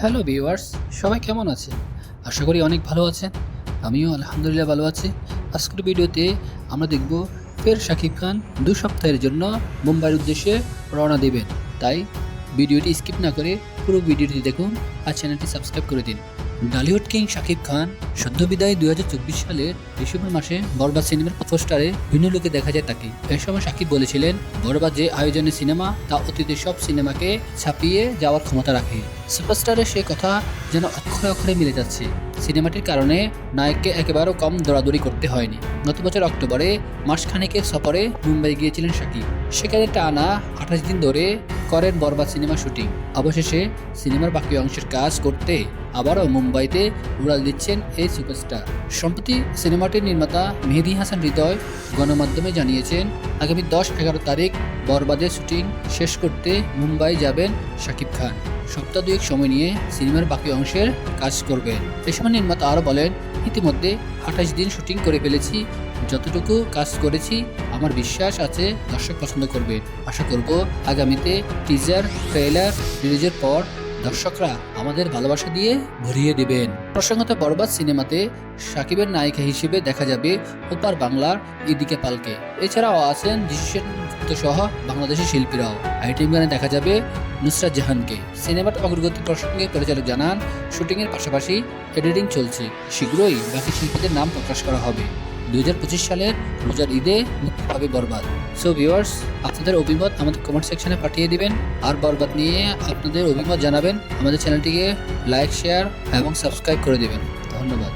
Hello viewers সবাই কেমন আছে আশা করি অনেক ভালো আছেন। আমিও আলহামদুলিল্লাহ ভালো আছি। আজকের ভিডিওতে আমরা দেখব ফের শাকিব খান দু সপ্তাহের জন্য মুম্বাইয়ের উদ্দেশ্যে রওনা দেবেন। তাই ভিডিওটি স্কিপ না করে পুরো ভিডিওটি দেখুন আর চ্যানেলটি সাবস্ক্রাইব করে দিন। ডালিউড কিং শাকিব খান সদ্য বিদায় দুই হাজার চব্বিশ সালের ডিসেম্বর মাসে বরবাদ সিনেমার পোস্টারে ভিন্ন লোকে দেখা যায় তাকে। এই সময় শাকিব বলেছিলেন, বরবাদ যে আয়োজনের সিনেমা, তা অতীতের সব সিনেমাকে ছাপিয়ে যাওয়ার ক্ষমতা রাখে। সুপারস্টারের সে কথা যেন অক্ষরে অক্ষরে মিলে যাচ্ছে। সিনেমাটির কারণে নায়ককে একেবারেও কম দৌড়াদৌড়ি করতে হয়নি। গত বছর অক্টোবরে মাসখানেকের সফরে মুম্বাই গিয়েছিলেন শাকিব। সেখানে টানা আঠাশ দিন ধরে করেন বরবাদ সিনেমা শুটিং। অবশেষে সিনেমার বাকি অংশের কাজ করতে আবারও মুম্বাইতে উড়াল দিচ্ছেন এই সুপারস্টার। সম্প্রতি সিনেমাটির নির্মাতা মেহেদি হাসান হৃদয় গণমাধ্যমে জানিয়েছেন, আগামী দশ এগারো তারিখ বরবাদের শুটিং শেষ করতে মুম্বাই যাবেন শাকিব খান। সপ্তাহ দুয়েক সময় নিয়ে সিনেমার বাকি অংশের কাজ করবেন। এ সময় নির্মাতা আরও বলেন, ইতিমধ্যে আঠাশ দিন শুটিং করে ফেলেছি যতটুকু কাজ করেছি, আমার বিশ্বাস আছে দর্শক পছন্দ করবে। আশা করব আগামীতে টিজার ট্রেলার রিলিজের পর দর্শকরা আমাদের ভালোবাসা দিয়ে ভরিয়ে দেবেন। প্রসঙ্গত বরবাদ সিনেমাতে সাকিবের নায়িকা হিসেবে দেখা যাবে ওপার বাংলার ইদিকে পালকে। এছাড়াও আছেন যিশুসেন গুপ্ত সহ বাংলাদেশের শিল্পীরাও। আইটেম গানে দেখা যাবে নুসরাত জাহানকে। সিনেমার অগ্রগতি প্রসঙ্গে পরিচালক জানান, শুটিংয়ের পাশাপাশি এডিটিং চলছে। শীঘ্রই বাকি শিল্পীদের নাম প্রকাশ করা হবে। দুই হাজার পঁচিশ সালের রোজার ঈদে মুক্তি পাবে বরবাদ। সো ভিউয়ার্স আপনাদের অভিমত আমাদের কমেন্ট সেকশনে পাঠিয়ে দিবেন। আর বরবাদ নিয়ে আপনাদের অভিমত জানাবেন। আমাদের চ্যানেলটিকে লাইক শেয়ার এবং সাবস্ক্রাইব করে দেবেন। ধন্যবাদ।